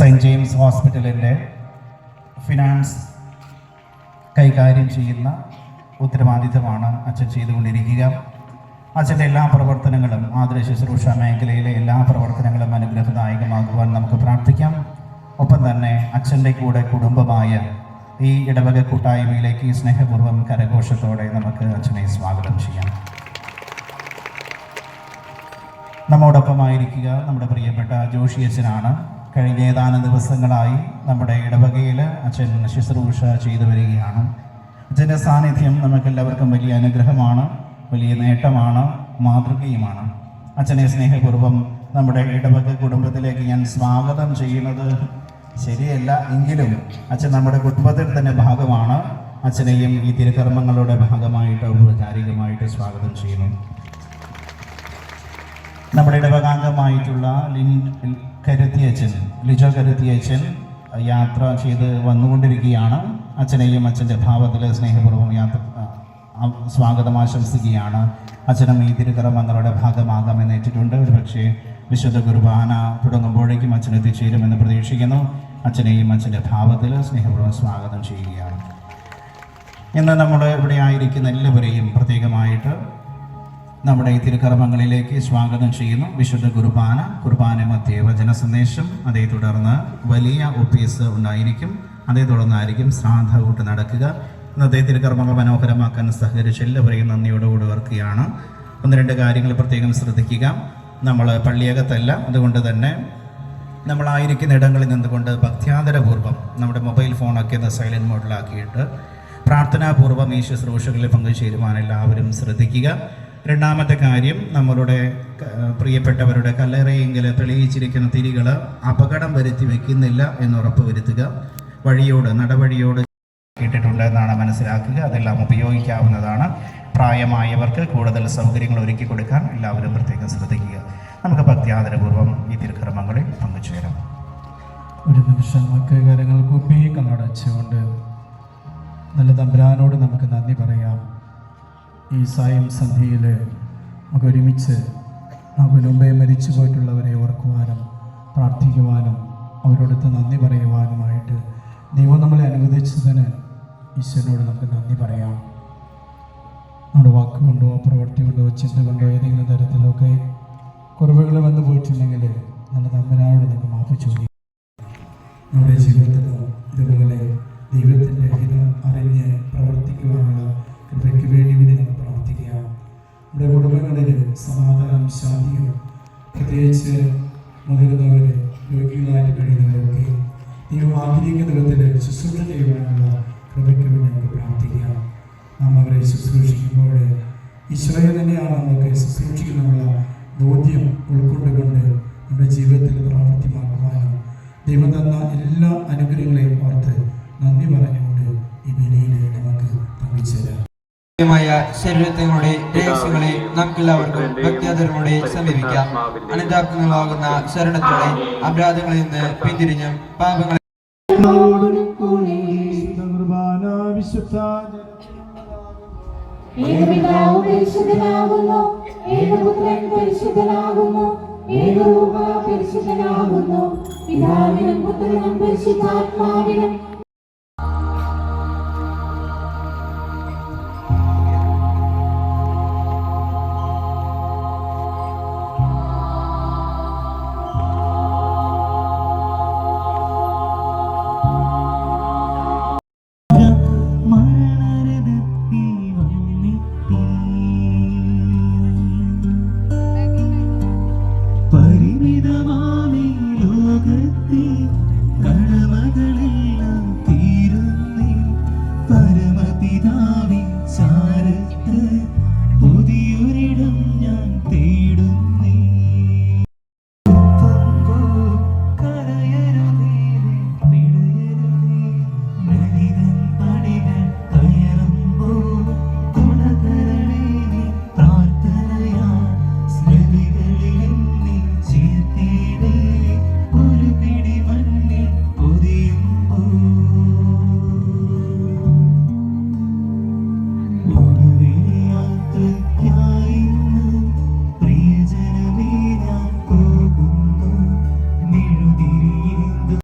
Saint James ഹോസ്പിറ്റലിന്റെ finance കൈകാര്യം ചെയ്യുന്ന ഉത്തരവാദിത്തമാണ് അച്ഛൻ ചെയ്തുകൊണ്ടിരിക്കുക. അച്ഛന്റെ എല്ലാ പ്രവർത്തനങ്ങളും ആതുര ശുശ്രൂഷ മേഖലയിലെ എല്ലാ പ്രവർത്തനങ്ങളും അനുഗ്രഹദായകമാകുവാൻ നമുക്ക് പ്രാർത്ഥിക്കാം. ഒപ്പം തന്നെ അച്ഛന്റെ കൂടെ കുടുംബമായ ഈ ഇടവക കൂട്ടായ്മയിലേക്ക് സ്നേഹപൂർവം കരഘോഷത്തോടെ നമുക്ക് അച്ഛനെ സ്വാഗതം ചെയ്യാം. നമ്മോടൊപ്പമായിരിക്കുക നമ്മുടെ പ്രിയപ്പെട്ട ജോഷി അച്ഛനാണ് കഴിഞ്ഞ ഏതാനും ദിവസങ്ങളായി നമ്മുടെ ഇടവകയിൽ അച്ഛൻ ശുശ്രൂഷ ചെയ്തു വരികയാണ്. അച്ഛന്റെ സാന്നിധ്യം നമുക്കെല്ലാവർക്കും വലിയ അനുഗ്രഹമാണ് വലിയ നേട്ടമാണ് മാതൃകയുമാണ്. അച്ഛനെ സ്നേഹപൂർവം നമ്മുടെ ഇടവക കുടുംബത്തിലേക്ക് ഞാൻ സ്വാഗതം ചെയ്യുന്നത് ശരിയല്ല എങ്കിലും അച്ഛൻ നമ്മുടെ കുടുംബത്തിൽ തന്നെ ഭാഗമാണ്. അച്ഛനെയും ഈ തിരുക്കർമ്മങ്ങളുടെ ഭാഗമായിട്ട് ഔപചാരികമായിട്ട് സ്വാഗതം ചെയ്യുന്നു. നമ്മുടെ ഇടവകാംഗമായിട്ടുള്ള ലിൻ കരുത്തിയച്ഛൻ ലിജോ കരുത്തിയച്ഛൻ യാത്ര ചെയ്ത് വന്നുകൊണ്ടിരിക്കുകയാണ്. അച്ഛനെയും അച്ഛന്റെ ഭാവത്തിൽ സ്നേഹപൂർവം യാത്ര സ്വാഗതം ആശംസിക്കുകയാണ്. അച്ഛനും ഈ തിരുക്കർമ്മങ്ങളുടെ ഭാഗമാകാമെന്ന് ഏറ്റിട്ടുണ്ട്. ഒരു പക്ഷേ വിശുദ്ധ കുർബാന തുടങ്ങുമ്പോഴേക്കും അച്ഛൻ എത്തിച്ചേരുമെന്ന് പ്രതീക്ഷിക്കുന്നു. അച്ഛനെയും അച്ഛന്റെ ഭാവത്തിൽ സ്നേഹപൂർവം സ്വാഗതം ചെയ്യുകയാണ്. ഇന്ന് നമ്മൾ ഇവിടെ ആയിരിക്കുന്ന എല്ലാവരെയും പ്രത്യേകമായിട്ട് നമ്മുടെ ഈ തിരുക്കർമ്മങ്ങളിലേക്ക് സ്വാഗതം ചെയ്യുന്നു. വിശുദ്ധ കുർബാന കുർബാന മധ്യേ വചന സന്ദേശം. അതേ തുടർന്ന് വലിയ ഒപ്പീസ് ഉണ്ടായിരിക്കും. അതേ തുടർന്നായിരിക്കും ശ്രാദ്ധ കൂട്ട് നടക്കുക. ഇന്നത്തെ തിരുക്കർമ്മങ്ങൾ മനോഹരമാക്കാൻ സഹകരിച്ച എല്ലാവരെയും നന്ദിയോടുകൂടി ഓർക്കുകയാണ്. ഒന്ന് രണ്ട് കാര്യങ്ങൾ പ്രത്യേകം ശ്രദ്ധിക്കുക. നമ്മൾ പള്ളിയകത്തല്ല. അതുകൊണ്ട് തന്നെ നമ്മളായിരിക്കുന്ന ഇടങ്ങളിൽ നിന്നുകൊണ്ട് ഭക്ത്യാദരപൂർവം നമ്മുടെ മൊബൈൽ ഫോണൊക്കെ ഒന്ന് സൈലന്റ് മോഡിലാക്കിയിട്ട് പ്രാർത്ഥനാപൂർവം ഈ ശുശ്രൂഷകളിൽ പങ്കുചേരുവാൻ എല്ലാവരും ശ്രദ്ധിക്കുക. രണ്ടാമത്തെ കാര്യം നമ്മളുടെ പ്രിയപ്പെട്ടവരുടെ കല്ലറയെങ്കിൽ തെളിയിച്ചിരിക്കുന്ന തിരികൾ അപകടം വരുത്തി വെക്കുന്നില്ല എന്ന് ഉറപ്പുവരുത്തുക. വഴിയോട് നടവഴിയോട് കേട്ടിട്ടുണ്ട് എന്നാണ് മനസ്സിലാക്കുക. അതെല്ലാം ഉപയോഗിക്കാവുന്നതാണ്. പ്രായമായവർക്ക് കൂടുതൽ സൗകര്യങ്ങൾ ഒരുക്കി കൊടുക്കാൻ എല്ലാവരും പ്രത്യേകം ശ്രദ്ധിക്കുക. നമുക്ക് ഭക്തിയാദരപൂർവം ഈ തിരുക്കർമ്മങ്ങളിൽ പങ്കുചേരാം ഒരു നിമിഷം നമുക്ക് കാര്യങ്ങൾ കുപ്പി കണ്ണടച്ചുകൊണ്ട് നല്ല തമ്പുരാനോട് നമുക്ക് നന്ദി പറയാം. ഈ സായം സന്ധ്യയിൽ നമുക്ക് ഒരുമിച്ച് നമുക്ക് മുമ്പേ മരിച്ചു പോയിട്ടുള്ളവരെ ഓർക്കുവാനും പ്രാർത്ഥിക്കുവാനും അവരോടൊത്ത് നന്ദി പറയുവാനുമായിട്ട് ദൈവം നമ്മളെ അനുവദിച്ചതിന് ഈശ്വരനോട് നമുക്ക് നന്ദി പറയാം. നമ്മുടെ വാക്കുകൊണ്ടോ പ്രവൃത്തി കൊണ്ടോ ചിന്ത കൊണ്ടോ ഏതെങ്കിലും തരത്തിലൊക്കെ കുറവുകൾ വന്നു പോയിട്ടുണ്ടെങ്കിൽ നല്ല തമ്പുരാനോട് നമുക്ക് മാപ്പ് ചോദിക്കാം. നമ്മുടെ ജീവിതത്തിൽ ഇതുപോലെ ദൈവത്തിന്റെ നമ്മുടെ കുടുംബങ്ങളിൽ സമാധാനം ശാന്തിയും പ്രത്യേകിച്ച് മുതിർന്നവർ രോഗികളായിട്ട് കഴിയുന്നവരൊക്കെ ദൈവം ആഗ്രഹിക്കുന്ന വിധത്തിൽ ശുശ്രൂഷ ചെയ്യുവാനുള്ള കൃപയ്ക്ക് വേണ്ടി നമുക്ക് പ്രാർത്ഥിക്കാം. നാം അവരെ ശുശ്രൂഷിക്കുമ്പോൾ ഈശോയെ തന്നെയാണ് നമുക്ക് ശുശ്രൂഷിക്കുന്നുള്ള ബോധ്യം ഉൾക്കൊണ്ടുകൊണ്ട് നമ്മുടെ ജീവിതത്തിൽ പ്രാവർത്തിമാക്കുവാനും ദൈവം തന്ന എല്ലാ അനുഗ്രഹങ്ങളെയും ഓർത്ത് നന്ദി പറഞ്ഞുകൊണ്ട് ശരീരത്തിലൂടെ രഹസ്യങ്ങളെ നമുക്കെല്ലാവർക്കും ഭക്തിയാദരമോടെ സമീപിക്കാം. അനന്താർത്ഥങ്ങളാകുന്ന ശരണത്തോടെ അപരാധങ്ങളിൽ നിന്ന് പിന്തിരിഞ്ഞും പാപങ്ങളെ ഏകരൂപ പരിശുദ്ധനാകുന്നു. പിതാവിനും പുത്രനും പരിശുദ്ധാത്മാവിനും